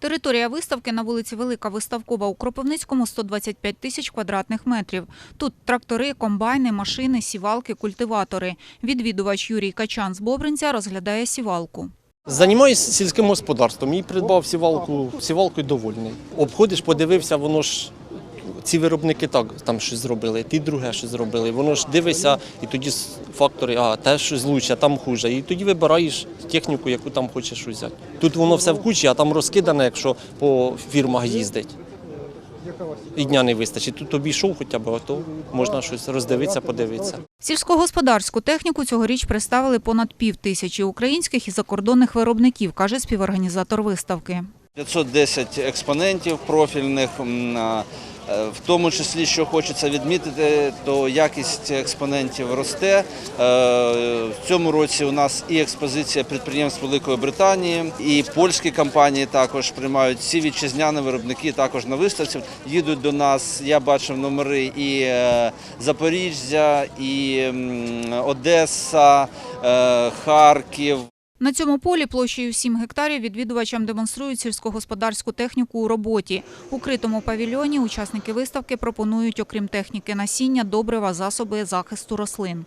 Територія виставки на вулиці Велика Виставкова у Кропивницькому 125 тисяч квадратних метрів. Тут трактори, комбайни, машини, сівалки, культиватори. Відвідувач Юрій Качан з Бобринця розглядає сівалку. Займаюся сільським господарством і придбав сівалку, сівалкою довольний. Обходиш, подивився, воно ж ці виробники так там щось зробили, ті друге щось зробили. Воно ж дивишся, і тоді фактори, а те щось лучше, там хуже. І тоді вибираєш техніку, яку там хочеш взяти. Тут воно все в кучі, а там розкидане, якщо по фірмах їздить. І дня не вистачить. Тут обійшов хоча б, а то можна щось роздивитися, подивитися. Сільськогосподарську техніку цьогоріч представили понад пів тисячі українських і закордонних виробників, каже співорганізатор виставки. 510 експонентів профільних. Е, В тому числі, що хочеться відмітити, то якість експонентів росте. Е, В цьому році у нас і експозиція підприємств Великої Британії, і польські компанії також приймають всі вітчизняні виробники також на виставці. Їдуть до нас. Я бачив номери і е, Запоріжжя, і Одеса, Харків. На цьому полі площею 7 гектарів відвідувачам демонструють сільськогосподарську техніку у роботі. У критому павільйоні учасники виставки пропонують, окрім техніки насіння, добрива, засоби захисту рослин.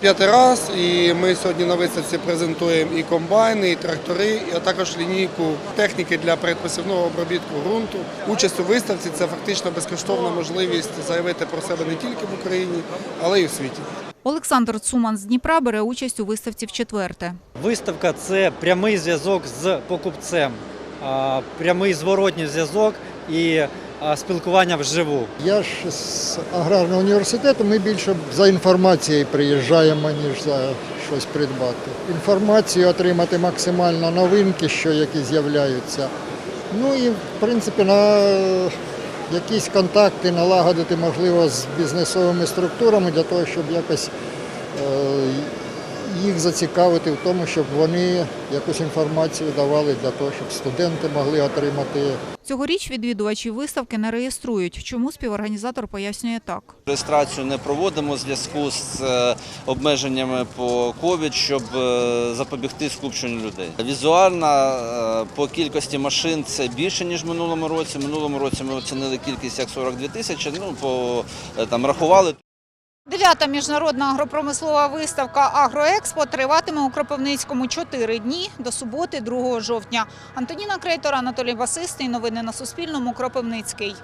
П'ятий раз, і ми сьогодні на виставці презентуємо і комбайни, і трактори, а також лінійку техніки для передпосівного обробітку ґрунту. Участь у виставці це фактично безкоштовна можливість заявити про себе не тільки в Україні, але й у світі. Олександр Цуман з Дніпра бере участь у виставці вчетверте. Виставка це прямий зв'язок з покупцем, а, прямий зворотній зв'язок і спілкування вживу. Я ж з аграрного університету, ми більше за інформацією приїжджаємо, ніж за щось придбати. Інформацію отримати максимально новинки, що які з'являються. Ну і в принципі на якісь контакти налагодити можливо з бізнесовими структурами для того, щоб якось е, їх зацікавити в тому, щоб вони якусь інформацію давали для того, щоб студенти могли отримати Цьогоріч відвідувачі виставки не реєструють. Чому співорганізатор пояснює так. Реєстрацію не проводимо у зв'язку з е, обмеженнями по COVID, щоб е, запобігти скупченню людей. Візуально е, по кількості машин це більше ніж в минулому році. В минулому році ми оцінили кількість як 42 тисячі. Ну по там рахували. Дев'ята міжнародна агропромислова виставка «Агроекспо» триватиме у Кропивницькому чотири дні до суботи, 2 жовтня. Антоніна Крейтор, Анатолій Басистий. Новини на Суспільному. Кропивницький.